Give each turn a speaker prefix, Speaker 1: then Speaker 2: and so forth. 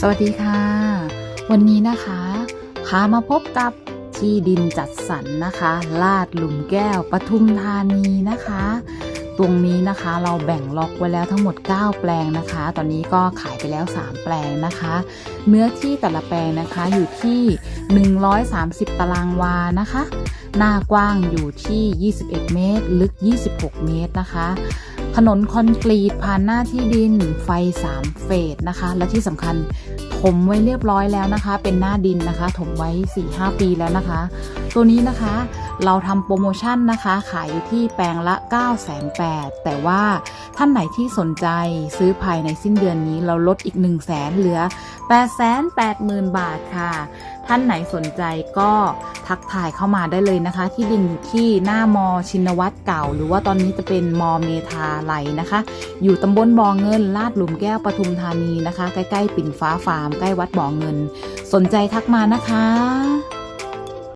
Speaker 1: สวัสดีค่ะ วันนี้นะคะพามาพบกับที่ดินจัดสรรนะคะ ลาดหลุมแก้วปทุมธานีนะคะ ตรงนี้นะคะเราแบ่งล็อกไว้แล้วทั้งหมด 9 แปลงนะคะ ตอนนี้ก็ขายไปแล้ว 3 แปลงนะคะ เนื้อที่แต่ละแปลงนะคะอยู่ที่ 130 ตารางวานะคะ หน้ากว้างอยู่ที่ 21 เมตร ลึก 26 เมตรนะคะ ถนนคอนกรีตผ่านหน้าที่ดินไฟ 3 เฟสนะคะ และที่สำคัญถมไว้เรียบร้อยแล้วนะคะ เป็นหน้าดินนะคะ ถมไว้ 4-5 ปีแล้วนะคะ ตัวนี้นะคะเราทำโปรโมชั่นนะคะ ขายอยู่ที่แปลงละ9 8 0 0 0แต่ว่าท่านไหนที่สนใจซื้อภายในสิ้นเดือนนี้เราลดอีก 1 0 0 0 0แสนเหลือ 8 8 0 0 0 0 บาทค่ะ ท่านไหนสนใจก็ทักทายเข้ามาได้เลยนะคะ ที่ดินอยู่ที่หน้ามอชินวัตรเก่า หรือว่าตอนนี้จะเป็นมอเมทาไลนะคะ อยู่ตำบลบ่อเงิน ลาดหลุมแก้วปทุมธานีนะคะ ใกล้ๆ ปิ่นฟ้าฟาร์ม ใกล้วัดบ่อเงิน สนใจทักมานะคะ